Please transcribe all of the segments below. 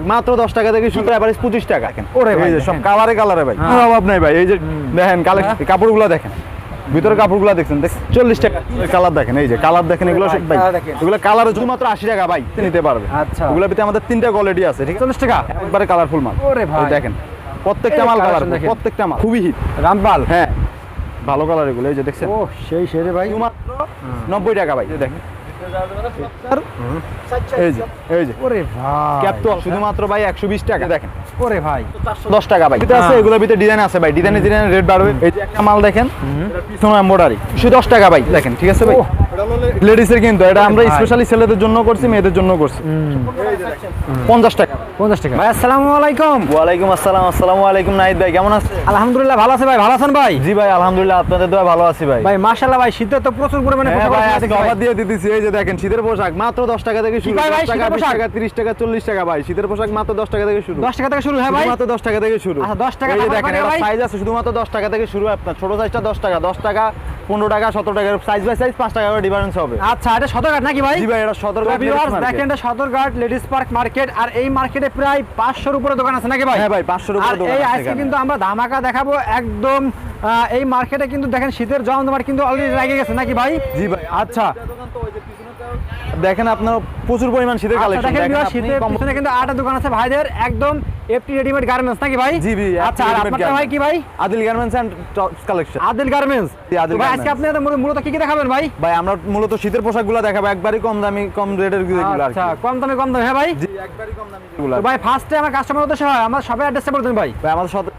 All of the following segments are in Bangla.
মাত্র দশ টাকা থেকে শুরু এভারেজ পঁচিশ টাকা। ওরে ভাই, সব কালারে কালারে ভাই। হ্যাঁ। অভাব নাই ভাই। এই যে দেখেন কালেকশন হ্যাঁ। কাপড়গুলো দেখেন। ভিতরে কাপড়গুলো দেখছেন দেখ। চল্লিশ টাকা। কালার দেখেন এই যে কালার দেখেন এগুলো সব ভাই। এগুলো কালার শুধুমাত্র আশি টাকা ভাই নিতে পারবে। আচ্ছা। ওগুলোর ভিতরে আমাদের তিনটা কোয়ালিটি আছে ঠিক চল্লিশ টাকা? একবারে কালারফুল মাল। ওরে ভাই। দেখেন প্রত্যেকটা মাল কালার। প্রত্যেকটা মাল। খুবই হিট রামপাল হ্যাঁ। ভালো কালার এগুলো এই যে দেখছেন? ও সেই সেরে ভাই। শুধুমাত্র নব্বই টাকা ভাই দেখেন। এই যে এই যে। ওরে ভাই। ক্যাপ শুধুমাত্র ভাই একশো বিশ টাকা। দেখেন। ওরে ভাই। দশ টাকা ভাই। এটা আছে। এগুলোর ভিতরে ডিজাইন আছে ভাই। ডিজাইনে ডিজাইনে রেট বাড়বে। এই যে একটা মাল দেখেন। পিছনে এম্বয়ডারি শুধু টাকা ভাই। দেখেন ঠিক আছে ভাই? লেডিসের কিন্তু এটা আমরা স্পেশালি ছেলেদের জন্য করছি মেয়েদের জন্য করছি। পঞ্চাশ টাকা। পঞ্চাশ টাকা। ভাই আসসালামু আলাইকুম। ওয়ালাইকুম আসসালাম আসসালামু আলাইকুম নাহিদ ভাই কেমন আছেন? আলহামদুলিল্লাহ ভালো আছে ভাই। ভালো আছেন ভাই? জি ভাই আলহামদুলিল্লাহ আপনাদের দোয়া ভালো আছি ভাই। ভাই মাশাআল্লাহ ভাই শীতে তো প্রচুর পরিমাণে হ্যাঁ ভাই আজকে অফার দিয়ে দিতেছি। এই যে দেখেন শীতের পোশাক মাত্র দশ টাকা থেকে শুরু 10 টাকা শীতের 20 পোশাক? টাকা তিরিশ টাকা চল্লিশ টাকা ভাই শীতের পোশাক মাত্র দশ টাকা থেকে শুরু। দশ টাকা থেকে শুরু হ্যাঁ ভাই? শুধুমাত্র দশ টাকা থেকে শুরু। দশ টাকা দেখেন? সাইজ আছে শুধুমাত্র দশ টাকা থেকে শুরু আপনার ছোট সাইজটা দশ টাকা দশ টাকা পনেরো টাকা সতেরো টাকা সাইজ বাই সাইজ পাঁচ টাকা করে ডিফারেন্স হবে। আচ্ছা এটা সদরঘাট নাকি ভাই? জি ভাই এটা viewers, দেখেন এটা সদরঘাট লেডিস পার্ক মার্কেট আর এই মার্কেটে প্রায় পাঁচশোর উপরে দোকান আছে নাকি ভাই? হ্যাঁ ভাই, 500 র উপরে দোকান এই আছে আজকে কিন্তু আমরা ধামাকা দেখাবো একদম আহ, এই মার্কেটে কিন্তু দেখেন শীতের জমজমাট কিন্তু অলরেডি লেগে গেছে নাকি ভাই? জি ভাই আচ্ছা। দেখেন আপনার প্রচুর পরিমাণ শীতের আচ্ছা, কালেকশন দেখেন শীতের কম- পিছনে কিন্তু আটটা দোকান আছে ভাইদের একদম এফটি রেডিমেড গার্মেন্টস নাকি ভাই? জি জি আচ্ছা আর আপনারটা ভাই কি ভাই? Adil garments and tops collection Adil garments ji, Adil ভাই আজকে আপনি আমাদের মূলত কি কি দেখাবেন ভাই? ভাই আমরা মূলত শীতের পোশাকগুলো দেখাবো একবারই কম দামি কম রেটেরগুলো আচ্ছা কম দামে কম দামে হ্যাঁ ভাই? জি একবারই কম দামি গুলো ভাই ফার্স্টে আমার কাস্টমার উদ্দেশ্যে হয় আমার সবাই অ্যাড্রেসটা বলে দিন ভাই। ভাই আমাদের সদর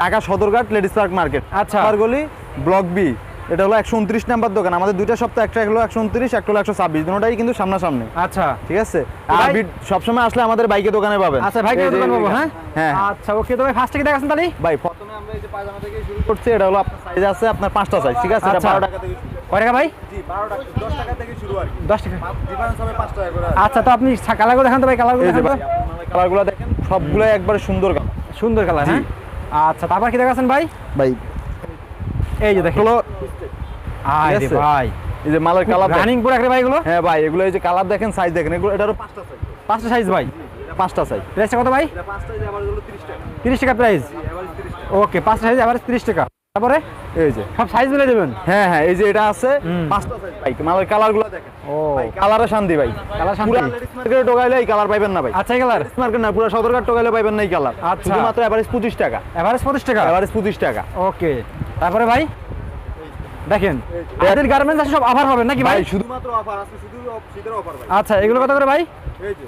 Dhaka Sadarghat ladies park market আচ্ছা। গলি ব্লক বি এটা হলো একশো উনত্রিশ নাম্বার দোকান। আমাদের দুইটা সপ্তাহ একটা হলো একশো উনত্রিশ একটা হলো একশো ছাব্বিশ। দুটাই কিন্তু সামনাসামনি। আচ্ছা। ঠিক আছে? আর সবসময় আসলে আমাদের বাইকে দোকানে পাবেন। আচ্ছা দোকান পাবো হ্যাঁ? হ্যাঁ। আচ্ছা ওকে তো ভাই ফার্স্ট থেকে দেখাচ্ছেন তাহলে ভাই প্রথমে আমরা এই যে পায়জামা থেকে শুরু করছি এটা হলো আপনার সাইজ আছে আপনার পাঁচটা সাইজ ঠিক আছে? এটা আচ্ছা। বারো টাকা থেকে কয় টাকা ভাই? আচ্ছা তো আপনি কালারগুলো দেখান তো ভাই কালারগুলো দেখান তো। কালারগুলো দেখেন সবগুলো একবারে সুন্দর কালার সুন্দর কালার হ্যাঁ? আচ্ছা তারপর কি দেখাচ্ছেন ভাই? ভাই এই যে দেখেন। এগুলো আয় রে আছে? ভাই। এই যে মালের কালার রানিং পুরো রে ভাই এগুলো? হ্যাঁ ভাই এগুলো এই যে কালার দেখেন সাইজ দেখেন এগুলো এটারও পাঁচটা সাইজ পাঁচটা সাইজ ভাই? পাঁচটা সাইজ প্রাইসটা কত ভাই? এটা পাঁচটা সাইজ আবার হলো 30 টাকা। তিরিশ টাকা প্রাইস ওকে পাঁচটা সাইজ আবার তিরিশ টাকা। তারপরে? এই যে। সব সাইজ মিলে দেবেন? হ্যাঁ হ্যাঁ এই যে এটা আছে পাঁচটা সাইজ ভাই মালের কালারগুলো দেখেন। ও। ভাই কালারে শান্তি ভাই। কালার শান্তি। পুরো মার্কেটে টোকাইলে এই কালার পাইবেন না ভাই। আচ্ছা কালার মার্কেট না পুরো সদরঘাট টোকাইলে পাইবেন না এই কালার আচ্ছা। শুধুমাত্র এভারেজ 25 টাকা। এভারেজ পঁচিশ টাকা? এভারেজ 25 টাকা। ওকে তারপরে ভাই? দেখেন এদের গার্মেন্টস আছে সব আভার হবে নাকি ভাই? শুধুমাত্র অফার আছে শুধু শীতের অফার ভাই। আচ্ছা এগুলো কত করে ভাই? এই যে।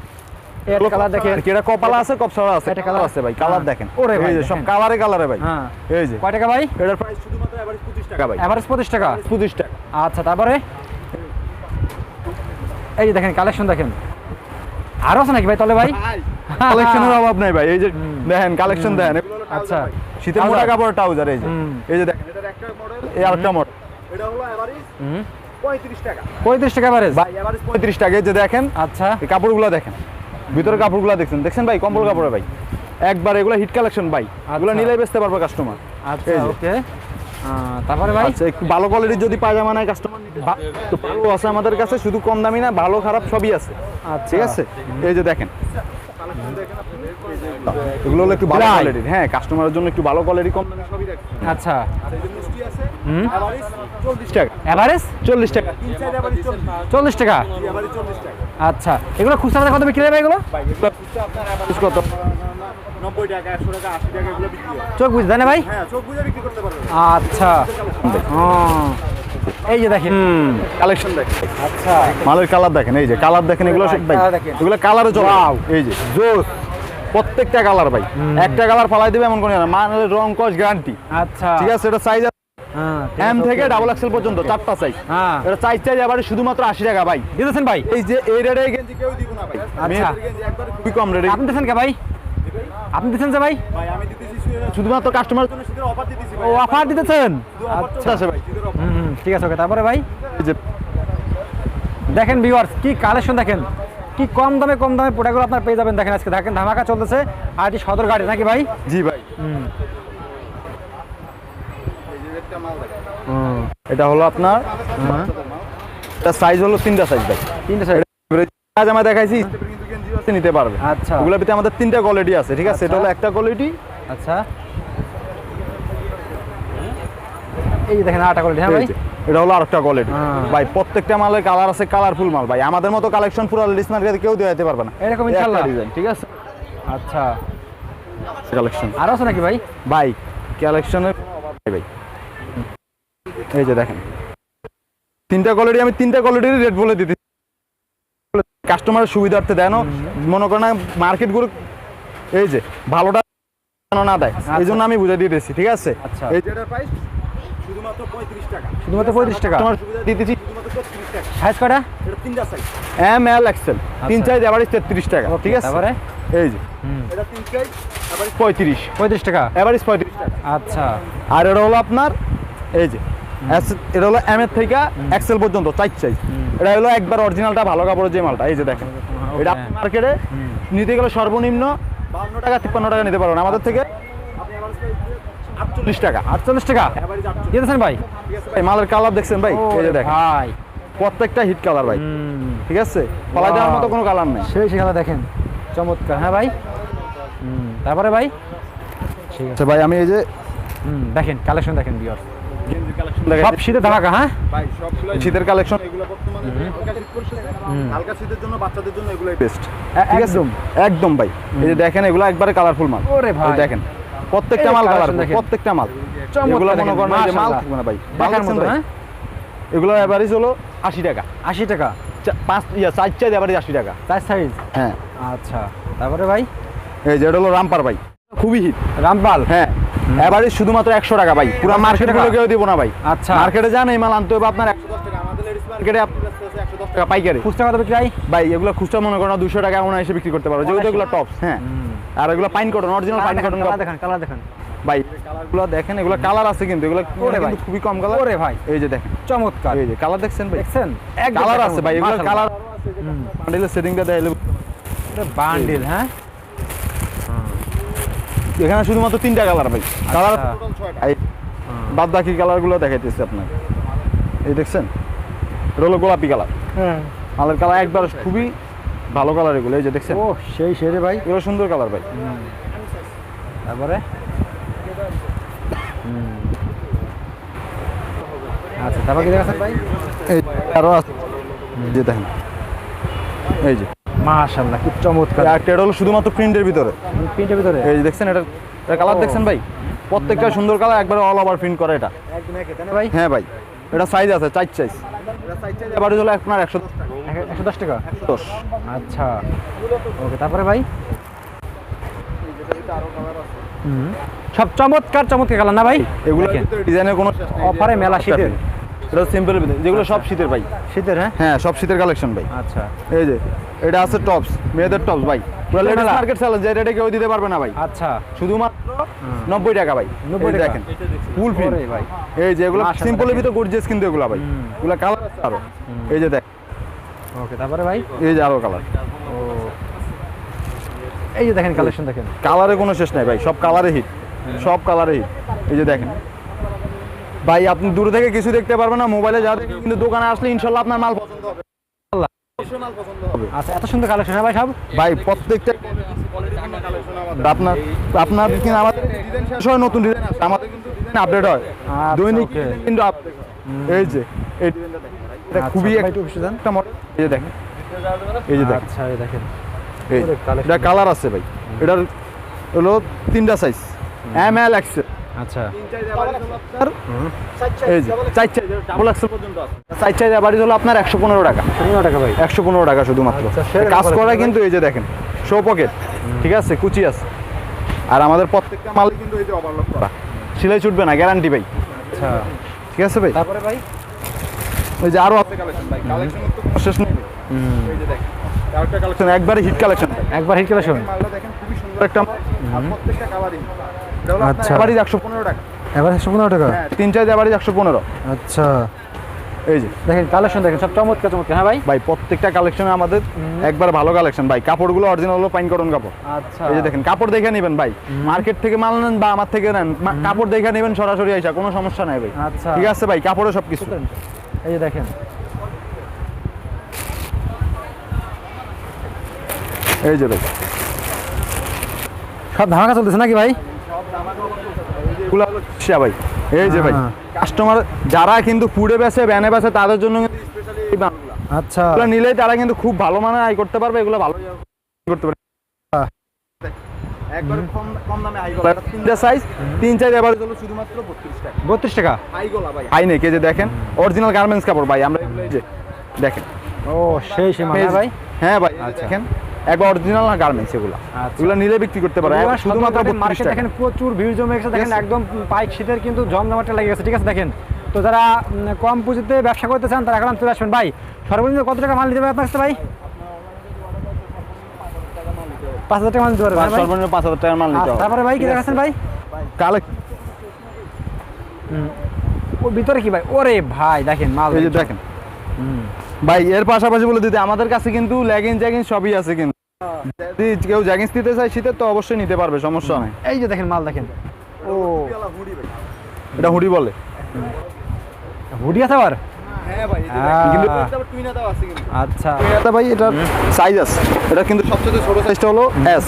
এর কালার দেখেন। আর কি এটা কপালা আছে কপসারা আছে। এটা কালার আছে ভাই কালার হ্যাঁ। দেখেন। ওরে ভাই, সব। কালারে কালারে ভাই। হ্যাঁ। এই যে। কয় টাকা ভাই? এটার প্রাইস শুধুমাত্র এভারেজ 25 টাকা ভাই। এভারেজ পঁচিশ টাকা? 25 টাকা। আচ্ছা তারপরে? এই যে দেখেন কালেকশন দেখেন। আরও আছে নাকি ভাই তলে ভাই? কালেকশনের অভাব নাই ভাই। এই যে দেখেন কালেকশন দেখেন। আচ্ছা। শীতের মোটা কাপড় ট্রাউজার এই যে। হুম। এই যে দেখেন। এটার একটা মডেল এই আরেকটা মডেল এটা হলো এভারেজ হুম। 35 টাকা। পঁয়ত্রিশ টাকা এভারেজ ভাই এভারেজ 35 টাকা। যে দেখেন আচ্ছা। এই কাপড়গুলো দেখেন ভিতরে কাপড়গুলো দেখছেন। দেখছেন ভাই কম্বল কাপড়ে ভাই। একবার এগুলো হিট কালেকশন ভাই। এগুলো আচ্ছা। নিলেই বেচতে পারবে কাস্টমার আচ্ছা ওকে তারপরে ভাই? আচ্ছা একটু ভালো কোয়ালিটির যদি পায়জামা নেয় কাস্টমার তো ভালো আছে আমাদের কাছে শুধু কম দামি না ভালো খারাপ সবই আছে। আচ্ছা। ঠিক আছে? এই যে দেখেন। এগুলো হলো একটু ভালো কোয়ালিটির হ্যাঁ কাস্টমারের জন্য একটু ভালো কোয়ালিটি কম দামি সবই দেখেন আচ্ছা। চল্লিশ টাকা। চল্লিশ টাকা। আচ্ছা এগুলো খুচরা কত বিক্রি হবে এগুলো? কত? চোখ বুঝ না ভাই? হ্যাঁ, আচ্ছা। এই যে দেখেন। কালেকশন দেখেন। আচ্ছা। মালের কালার দেখেন এই যে কালার দেখেন এগুলো। এগুলো কালারে চলে। এই যে জোস। প্রত্যেকটা কালার ভাই। একটা কালার ফালাই দিবে এমন কোনো না। মানের রং কস গ্যারান্টি আচ্ছা। ঠিক আছে এটা সাইজ এম থেকে okay. ডাবল এক্সেল পর্যন্ত চারটা সাইজ হ্যাঁ। এটা সাইজ চাই আবার শুধুমাত্র আশি টাকা ভাই। দিতেছেন ভাই? এই যে এই রেটে গেঞ্জি কেউ দিব না ভাই। আচ্ছা। খুবই কম রেটে আপনি দিতেছেন কে ভাই? আপনি দিতেছেন যে ভাই? ভাই আমি দিতেছি শুধুমাত্র কাস্টমার জন্য শীতের অফার দিতেছি ও অফার দিতেছেন? আচ্ছা। আছে ভাই হুম হুম, ঠিক আছে ওকে তারপরে ভাই? যে দেখেন ভিউয়ার্স কি কালেকশন দেখেন? কি কম দামে কম দামে প্রোডাক্টগুলো আপনার পেয়ে যাবেন। দেখেন আজকে দেখেন ধামাকা চলতেছে। আর এটি সদর গাড়ি নাকি ভাই? জি ভাই। হুম। এটা হলো আপনার এটা সাইজ হলো তিনটা সাইজ ভাই। তিনটে সাইড জামা দেখাইছি নিতে পারবে। আচ্ছা। ওগুলোর আমাদের তিনটা কোয়ালিটি আছে ঠিক আছে? এটা আচ্ছা। হলো একটা কোয়ালিটি আচ্ছা। এই দেখেন আটা কোয়ালিটি হ্যাঁ ভাই? এটা হলো আরেকটা কোয়ালিটি হ্যাঁ। ভাই প্রত্যেকটা মালের কালার আছে কালারফুল মাল ভাই। আমাদের মতো কালেকশন পুরো লেডিস মার্কেটে কেউ দেওয়া যেতে পারবে না। এরকম ইনশাল্লাহ? ডিজাইন ঠিক আছে? আচ্ছা। কালেকশন আরও আছে নাকি ভাই? ভাই কালেকশনের ভাই। এই যে দেখেন। তিনটা কোয়ালিটি আমি তিনটা কোয়ালিটির রেট বলে দিতে কাস্টমারের সুবিধার্থে দেন মনে করেন মার্কেটগুলো এই যে ভালোটা না দেয়। এই জন্য আমি বুঝে দিতেছি ঠিক আছে? আচ্ছা। এই যেটার প্রাইস শুধুমাত্র টাকা। শুধুমাত্র পঁয়ত্রিশ টাকা? তোমার সুবিধা দিতেছি শুধুমাত্র তেত্রিশ সাইজ কটা এটা তিনটা সাইজ এম এল এক্সেল তিন এভারেজ তেত্রিশ টাকা ঠিক আছে? তারপরে? এই যে। এটা তিন এভারেজ টাকা? এভারেজ পঁয়ত্রিশ টাকা। আচ্ছা। আর এটা হলো আপনার এই যে। এটা হলো এম এর থেকে এক্সেল পর্যন্ত চার চাইজ এটা হলো একবার অরিজিনালটা ভালো কাপড়ের যে মালটা এই যে দেখেন। এটা মার্কেটে নিতে গেলে সর্বনিম্ন বান্ন টাকা তিপ্পান্ন টাকা নিতে পারবেন। আমাদের থেকে আটচল্লিশ টাকা আটচল্লিশ টাকা। দিয়েছেন ভাই? ভাই। মালের কালার দেখছেন ভাই? এই যে দেখেন। ভাই। প্রত্যেকটা হিট কালার ভাই। ঠিক আছে? পালা দেওয়ার মতো কোনো কালার নেই। সেই সেখানে দেখেন। চমৎকার। হ্যাঁ ভাই? তারপরে ভাই? ঠিক আছে আচ্ছা ভাই আমি এই যে দেখেন কালেকশন দেখেন বিয়ার সব শীতে ধামাকা হ্যাঁ? শীতের কালেকশন এগুলো বর্তমানে হালকা শীতের জন্য বাচ্চাদের জন্য এগুলোই বেস্ট ঠিক আছে? একদম। একদম ভাই। এই যে দেখেন এগুলো একবারে কালারফুল মাল। ওরে ভাই। দেখেন প্রত্যেকটা মাল কালারফুল প্রত্যেকটা মাল। এগুলো মনে করেন যে মাল থাকবে না ভাই। দেখার মতো হ্যাঁ? এগুলো এভারেজ হলো আশি টাকা। আশি টাকা? পাঁচ ইয়া চার চাই এভারেজ আশি টাকা। চার সাইজ হ্যাঁ। আচ্ছা। তারপরে ভাই? এই যে হলো রামপার ভাই। খুবই হিট রামপাল? হ্যাঁ। এভারেজ শুধুমাত্র একশো টাকা ভাই পুরো মার্কেট কেউ দিব না ভাই। আচ্ছা। মার্কেটে যান এই মাল আনতে হবে আপনার একশো দশ টাকা আমাদের মার্কেটে টাকা। পাইকারি। খুচরা কত বিক্রি ভাই এগুলো খুচরা মনে করেন দুশো টাকা এসে বিক্রি করতে পারো যেহেতু এগুলো টপস হ্যাঁ। আর এগুলো pine cotton original pine cotton দেখেন কালার দেখেন ভাই কালারগুলো দেখেন এগুলো কালার আছে কিন্তু এগুলো ভাই। কিন্তু খুবই কম কালার ওরে ভাই। এই যে দেখেন। চমৎকার। এই যে কালার দেখছেন ভাই? দেখছেন? কালার আছে ভাই এগুলো কালার। বান্ডেলের সেটিংটা দেয় বান্ডিল হ্যাঁ? এখানে শুধুমাত্র তিনটা কালার ভাই। কালার। বাদ বাকি কালারগুলো দেখাইতেছি আপনাকে। এই দেখছেন? এটা হলো গোলাপি কালার হ্যাঁ। মালের কালার একবার খুবই ভালো কালার এগুলো এই যে দেখছেন? ও সেই সেরে ভাই। এগুলো সুন্দর কালার ভাই। তারপরে? আচ্ছা তারপর কি দেখাচ্ছেন ভাই? এই আরও আছে। এই যে দেখেন। এই যে। মাশাআল্লাহ কি চমৎকার। একটা হলো শুধুমাত্র প্রিন্টের ভিতরে। প্রিন্টের ভিতরে? এই দেখছেন এটা এটা কালার দেখছেন ভাই? প্রত্যেকটা সুন্দর কালার একবার অল ওভার প্রিন্ট করে এটা। ভাই? হ্যাঁ ভাই এটা সাইজ আছে চার সাইজ এবার হলো আপনার একশো একশো দশ টাকা? দশ। আচ্ছা। ওকে তারপরে ভাই? হুম। সব চমৎকার চমৎকার কালার না ভাই? এগুলো। ডিজাইনের কোনো অফারে মেলা শীতের। এটা সিম্পল যেগুলো সব শীতের ভাই। শীতের হ্যাঁ? হ্যাঁ সব শীতের কালেকশন ভাই। আচ্ছা। এই যে এটা আছে টপস মেয়েদের টপস ভাই। মার্কেট চ্যালেঞ্জ কেউ দিতে পারবে না ভাই। আচ্ছা। শুধুমাত্র নব্বই টাকা ভাই। 90 এই টাকা। দেখেন ফুল ফিল ওরে ভাই। এই যে এগুলো সিম্পলের দেখেন। গর্জিয়াস কিন্তু এগুলো ভাই। হুম। এগুলো কালার আছে আরও। এই যে দেখ। ওকে তারপরে ভাই? এই যে আরও কালার এই যে দেখেন কালেকশন দেখেন। কালারে কোনো শেষ নাই ভাই সব কালারে হিট সব কালারে হিট এই যে দেখেন। ভাই আপনি দূর থেকে কিছু দেখতে পারবেন না মোবাইলে যা দেখেন কিন্তু দোকানে আসলে ইনশাল্লাহ আপনার মাল পছন্দ হবে। মাল পছন্দ হবে। আচ্ছা এত সুন্দর কালেকশন হ্যাঁ ভাই সব? ভাই প্রত্যেকটা আপনার আপনার কিন্তু আমাদের ডিজাইন নতুন ডিজাইন আমাদের কিন্তু ডিজাইন আপডেট হয়। আচ্ছা, দৈনিক কিন্তু এই যে এই ডিজাইনটা দেখেন ভাই। এটা আচ্ছা, খুবই একটা। মডেল এই যে দেখেন। এই যে দেখেন। আচ্ছা এই দেখেন। এটা কালার আছে ভাই। এটার হলো তিনটা সাইজ এম এল এক্সেল আচ্ছা। এই যে চার চাইজ ডাবল এক্সেল পর্যন্ত চার চাইজ বাড়ি হলো আপনার একশো পনেরো টাকা। পনেরো টাকা ভাই। একশো পনেরো টাকা শুধুমাত্র। আচ্ছা, কাজ করা কিন্তু এই যে দেখেন শো পকেট ঠিক আছে কুচি আছে। আর আমাদের প্রত্যেকটা মাল কিন্তু এই যে ওভারলক করা। সিলাই ছুটবে না গ্যারান্টি ভাই। আচ্ছা। ঠিক আছে ভাই? তারপরে ভাই? ওই যে আরও আছে কালেকশন ভাই। কালেকশনের তো শেষ নেই। ভাই। এই যে দেখেন আরেকটা কালেকশন একবারে হিট কালেকশন একবার হিট কালেকশন মালটা দেখেন খুবই সুন্দর একটা প্রত্যেকটা আচ্ছা। আচ্ছা একশো পনেরো টাকা। এবার একশো পনেরো টাকা? হ্যাঁ তিন একশো পনেরো। আচ্ছা। এই যে দেখেন কালেকশন দেখেন সব চমৎকার চমৎকার। হ্যাঁ ভাই? ভাই প্রত্যেকটা কালেকশন আমাদের একবার ভালো কালেকশন ভাই কাপড়গুলো অরিজিনাল হলো পাইন কটন কাপড়। আচ্ছা। এই যে দেখেন কাপড় দেখে নেবেন ভাই। মার্কেট থেকে মাল নেন বা আমার থেকে নেন মা- কাপড় দেখে নেবেন সরাসরি আইসা কোনো সমস্যা নাই ভাই। আচ্ছা। ঠিক আছে ভাই কাপড়ে সব কিছু এই যে দেখেন। এই যে ভাই সব ধামাকা চলতেছে নাকি ভাই? এগুলো হলো শিয়া ভাই। এই যে ভাই হ্যাঁ। কাস্টমার যারা কিন্তু ফুডে বেছে ব্যানে বেছে তাদের জন্য এই বানগুলো। আচ্ছা। এগুলো নিলেই তারা কিন্তু খুব ভালো মানের আয় করতে পারবে এগুলো ভালো করতে পারবে। হ্যাঁ। একবার কম কম দামে আই গলা। তিনটা সাইজ তিন চার এবার হলো শুধুমাত্র 32 টাকা। টাকা? গলা ভাই। নেই কে যে দেখেন অরিজিনাল গার্মেন্টস কাপড় ভাই আমরা এগুলো এই যে দেখেন। ও সেই সীমা ভাই। হ্যাঁ ভাই আচ্ছা। দেখেন। একবার অরিজিনাল না গার্মেন্টস এগুলো। এগুলো নিলে বিক্রি করতে এবার শুধুমাত্র শুধুমাত্র 32 মার্কেট দেখেন প্রচুর ভিড় জমে গেছে। দেখেন একদম পাইক শীতের কিন্তু জমজমাটটা লেগে গেছে। ঠিক আছে দেখেন। তো যারা কম পুঁজিতে ব্যবসা করতে চান তারা এখন চলে আসবেন। ভাই সর্বনিম্ন কত টাকা মাল দিতে হবে আপনার ভাই? পাঁচ হাজার টাকা মাল দিতে পারবেন না ভাই? সর্বনিম্ন 5000 টাকার মাল নিতে আচ্ছা, তারপরে ভাই কি দেখাচ্ছেন ভাই? কালে ওর ভিতরে কি ভাই? ওরে ভাই দেখেন মাল দেখেন। ভাই এর পাশাপাশি বলে দিতে আমাদের কাছে কিন্তু লেগিংস জ্যাগিংস সবই আছে কিন্তু। যদি কেউ জ্যাগিংস নিতে চায় শীতের তো অবশ্যই নিতে পারবে সমস্যা নাই। এই যে দেখেন মাল দেখেন। ও। এটা হুডি বলে। হুডি আছে আবার? হ্যাঁ ভাই আহ। কিন্তু টুইনাটাও আছে কিন্তু। আচ্ছা। এটা ভাই এটা সাইজ আছে। এটা কিন্তু সবচেয়ে ছোট সাইজটা হলো এস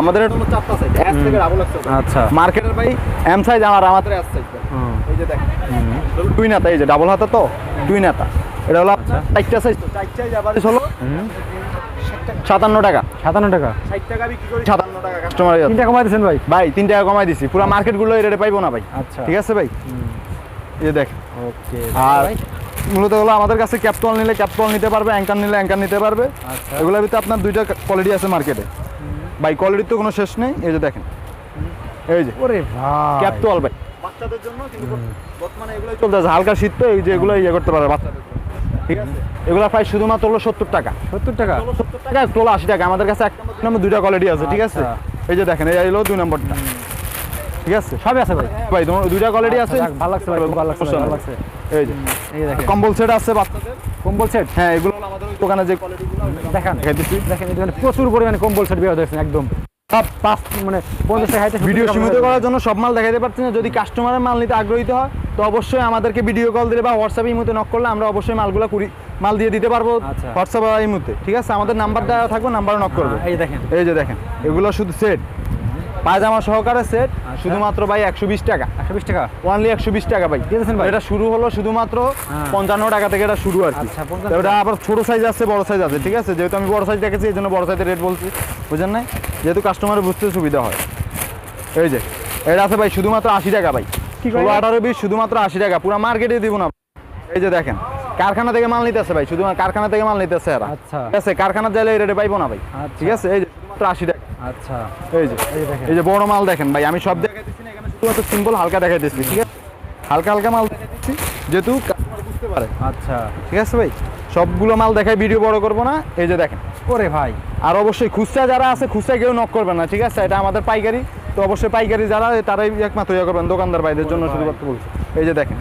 আমাদের এটা হলো চারটা সাইজ এস থেকে ডাবল এক্সেল আচ্ছা। মার্কেটের ভাই এম সাইজ আমার আমাদের এস সাইজ এই যে দেখেন। টুই নাতা এই যে ডাবল হাতা তো টুই নাতা এটা হলো আপনার চারটা সাইজ তো সাইজ আবার হলো। হুম। সাতান্ন টাকা। সাতান্ন টাকা? ষাট টাকা বিক্রি করি। সাতান্ন টাকা কাস্টমার তিন টাকা কমাই দিয়েছেন ভাই? ভাই তিন টাকা কমাই দিছি। পুরো মার্কেটগুলো এই রেটে পাইবো না ভাই। আচ্ছা। ঠিক আছে ভাই? এই দেখ ওকে। আর মূলত হলো আমাদের কাছে ক্যাপটল নিলে ক্যাপটল নিতে পারবে অ্যাঙ্কার নিলে অ্যাঙ্কার নিতে পারবে। আচ্ছা। এগুলোর ভিতরে আপনার দুইটা কোয়ালিটি আছে মার্কেটে ভাই কোয়ালিটির তো কোনো শেষ নেই। এই যে দেখেন। এই যে। ওরে ভাই। ক্যাপটল ভাই। বাচ্চাদের জন্য কিন্তু বর্তমানে এগুলোই চলতেছে। হালকা শীত তো এই যে এগুলো ইয়ে করতে পারবে বাচ্চাদের। ঠিক আছে? এগুলো প্রায় শুধুমাত্র হলো সত্তর টাকা। সত্তর টাকা? সত্তর টাকা তোলা আশি টাকা। আমাদের কাছে এক নম্বর দুই নম্বর দুইটা কোয়ালিটি আছে ঠিক আছে? আচ্ছা। এই যে দেখেন এই হলো দুই নম্বরটা। ঠিক আছে? সবই আছে ভাই। ভাই তোমার দুইটা কোয়ালিটি আছে? আচ্ছা, ভালো লাগছে ভাই ভালো লাগছে ভালো লাগছে। এই যে। কম্বল সেট আছে বাচ্চাদের। কম্বল সেট হ্যাঁ এগুলো আমাদের দোকানে যে কোয়ালিটিগুলো দেখান। দেখাইতেছি দেখেন এটা প্রচুর পরিমাণে কম্বল সেট বের দেখছেন একদম। সব পাঁচ মানে পঞ্চাশ টাকা ভিডিও সীমিত করার জন্য সব মাল দেখাতে পারছি না। যদি কাস্টমারের মাল নিতে আগ্রহী হয় তো অবশ্যই আমাদেরকে ভিডিও কল দিলে বা হোয়াটসঅ্যাপ এই মুহূর্তে নক করলে আমরা অবশ্যই মালগুলো কুড়ি মাল দিয়ে দিতে পারব হোয়াটসঅ্যাপ এই মুহূর্তে ঠিক আছে? আমাদের নাম্বারটা দেওয়া থাকবে নাম্বারও নক করব। এই দেখেন। এই যে দেখেন। এগুলো শুধু সেট পায়জামা সহকারে সেট শুধুমাত্র ভাই একশো বিশ টাকা। একশো বিশ টাকা? ওনলি একশো বিশ টাকা ভাই। দিয়ে দিয়েছেন ভাই? এটা শুরু হলো শুধুমাত্র হ্যাঁ। পঞ্চান্ন টাকা থেকে এটা শুরু আর কি। আচ্ছা, 55 তো ওটা আবার ছোট সাইজ আছে বড় সাইজ আছে ঠিক আছে? যেহেতু আমি বড় সাইজ দেখেছি এই জন্য বড় সাইজের রেট বলছি। বুঝেন নাই? যেহেতু কাস্টমারের বুঝতে সুবিধা হয়। এই যে এটা আছে ভাই শুধুমাত্র আশি টাকা ভাই। ষোলো আঠারো বিশ শুধুমাত্র আশি টাকা। পুরো মার্কেটে দিব না। এই যে দেখেন কারখানা থেকে মাল নিতেছে ভাই। শুধুমাত্র কারখানা থেকে মাল নিতেছে এরা। আচ্ছা। ঠিক আছে? কারখানা যাইলে এই রেটে পাইবো না ভাই। আচ্ছা। ঠিক আছে? এই যে শুধুমাত্র আশি টাকা আচ্ছা। এই যে এই যে বড় মাল দেখেন ভাই আমি সব দেখাইতেছি না এখানে শুধুমাত্র সিম্পল হালকা দেখাইতেছি ঠিক আছে? হালকা হালকা মাল দেখাইতেছি যেহেতু বুঝতে পারে। আচ্ছা। ঠিক আছে ভাই? সবগুলো মাল দেখাই ভিডিও বড় করব না। এই যে দেখেন। ওরে ভাই। আর অবশ্যই খুচরা যারা আছে খুচরা কেউ নক করবেন না ঠিক আছে? এটা আমাদের পাইকারি। তো অবশ্যই পাইকারি যারা তারাই একমাত্র ইয়ে করবেন দোকানদার ভাইদের জন্য শুধুমাত্র বলছি। এই যে দেখেন।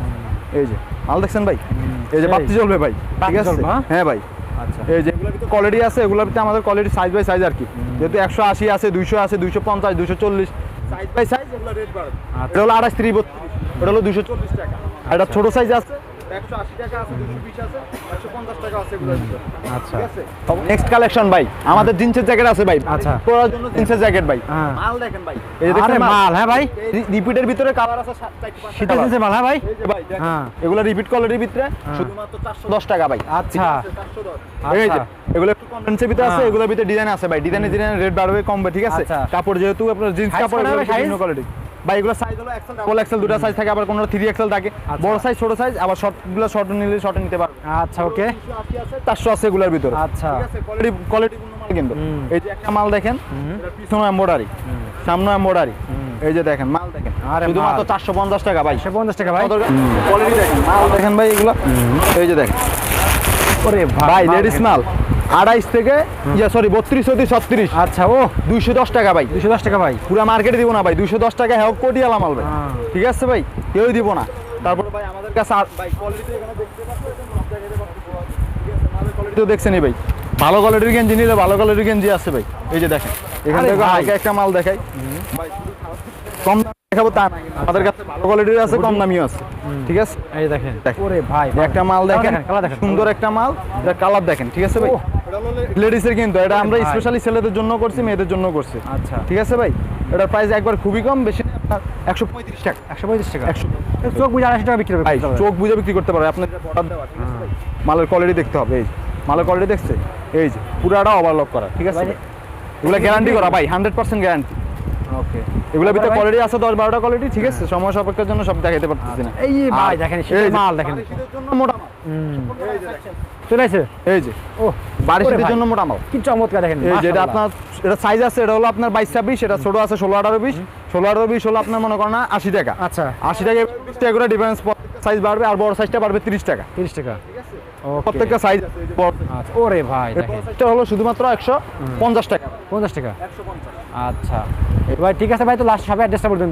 এই যে মাল দেখছেন ভাই? এই যে। বাতি জ্বলবে ভাই ঠিক আছে? হ্যাঁ? হ্যাঁ ভাই। আচ্ছা। এই যে কোয়ালিটি আছে এগুলোর ভিতরে আমাদের কোয়ালিটি সাইজ বাই সাইজ আর কি। যেহেতু একশো আশি আছে দুইশো আছে দুইশো পঞ্চাশ দুইশো চল্লিশ। সাইজ বাই সাইজ এগুলো রেট বাড়বে। এটা হলো আঠাশ ত্রিশ বত্রিশ। এটা হলো দুশো চল্লিশ টাকা। এটা ছোটো সাইজ আছে একশো আশি টাকা আছে দুইশো বিশ আছে একশো পঞ্চাশ টাকা আছে এগুলোর ভিতরে। আচ্ছা। নেক্সট কালেকশন ভাই আমাদের জিন্সের জ্যাকেট আছে ভাই। আচ্ছা। পরার জন্য জিন্সের জ্যাকেট ভাই। হ্যাঁ। মাল দেখেন ভাই। এই যে আরে মাল? হ্যাঁ ভাই। রিপিটের ভিতরে কালার আছে শীতের। মাল হ্যাঁ ভাই? ভাই হ্যাঁ। এগুলো রিপিট কোয়ালিটির ভিতরে শুধুমাত্র চারশো দশ। টাকা ভাই। আচ্ছা। এই যে আচ্ছা। এগুলো একটু কনডেন্সের ভিতরে আছে। এগুলোর ভিতরে ডিজাইন আছে ভাই। ডিজাইনে ডিজাইন রেট বাড়বে কমবে ঠিক আছে? আচ্ছা। কাপড় যেহেতু আপনার জিন্স কাপড় size? বিভিন্ন কোয়ালিটি ভাই এগুলো সাইজ হলো এক্সেল ডাবল এক্সেল দুটো সাইজ থাকে আবার কোনো থ্রি এক্সেল থাকে। আচ্ছা। বড় সাইজ ছোট সাইজ আবার শর্টগুলো শর্ট নিলে শর্ট নিতে পারবে। আচ্ছা ওকে চারশো আছে এগুলোর ভিতরে। আচ্ছা। কোয়ালিটি কোয়ালিটি কিন্তু। এই যে একটা মাল দেখেন পিছনে এমব্রয়ডারি সামনে এমব্রয়ডারি এই যে দেখেন মাল দেখেন। আরে শুধুমাত্র চারশো পঞ্চাশ টাকা ভাই। পঞ্চাশ টাকা ভাই? কোয়ালিটি দেখেন মাল দেখেন ভাই এগুলো। এই যে দেখেন। ওরে ভাই লেডিস মাল। আড়াইশ থেকে ইয়া সরি বত্রিশ চৌত্রিশ ছত্রিশ। আচ্ছা ও। দুইশো দশ টাকা ভাই। দুশো দশ টাকা ভাই। পুরো মার্কেটে দিব না ভাই দুইশো দশ টাকা হেও কোটি আলা ভাই। হ্যাঁ। ঠিক আছে ভাই? কেউই দিব না। তারপরে ভাই আমাদের কাছে ভাই কোয়ালিটি এখানে দেখতে পাচ্ছেন কোয়ালিটিও দেখছেনই ভাই। ভালো কোয়ালিটির গেঞ্জি নিলে ভালো কোয়ালিটির গেঞ্জি আছে ভাই। এই যে দেখেন এখান থেকে। হালকা একটা মাল দেখাই। কম দেখাবো তা আমাদের কাছে ভালো কোয়ালিটির আছে কম দামিও আছে। ঠিক আছে? এই দেখেন। ওরে ভাই একটা মাল দেখেন সুন্দর একটা মাল। কালার দেখেন ঠিক আছে ভাই। লেডিসের কিন্তু এটা আমরা স্পেশালি ছেলেদের জন্য করছি মেয়েদের জন্য করছি। আচ্ছা। ঠিক আছে ভাই? এটার প্রাইস একবার খুবই কম বেশি একশো পঁয়ত্রিশ টাকা। একশো পঁয়ত্রিশ টাকা? একশো চোখ বুঝে আড়াইশো টাকা বিক্রি হবে ভাই চোখ বুঝে বিক্রি করতে পারবে আপনার অর্ডার দেওয়া ঠিক আছে ভাই? মালের কোয়ালিটি দেখতে হবে এই মালের কোয়ালিটি দেখছে? এই যে পুরাটা ওভারলক করা ঠিক আছে এগুলো গ্যারান্টি করা ভাই হান্ড্রেড পার্সেন্ট গ্যারান্টি ওকে এগুলোর ভিতরে কোয়ালিটি আছে দশ বারোটা কোয়ালিটি ঠিক আছে? সময় সাপেক্ষের জন্য সব দেখাইতে পারতেছি না। এই ভাই দেখেন এই শীতের মাল দেখেন। মোটা চলে আসে? এই যে। ও বাড়ি শীতের জন্য মোটা মাল। কি চমৎকার দেখেন এই যেটা আপনার এটা সাইজ আছে এটা হলো আপনার বাইশ ছাব্বিশ এটা ছোট আছে হলো আপনার মনে করেন না আশি টাকা। আচ্ছা। আশি টাকা বিশ টাকা করে ডিফারেন্স সাইজ বাড়বে আর বড় সাইজটা বাড়বে তিরিশ টাকা। তিরিশ টাকা। ওকে প্রত্যেকটা সাইজ আচ্ছা ওরে ভাই দেখেন। সাইজটা হলো শুধুমাত্র একশো পঞ্চাশ টাকা। পঞ্চাশ টাকা। আচ্ছা। ভাই ঠিক আছে ভাই তো লাস্ট সবাই অ্যাড্রেসটা বলবেন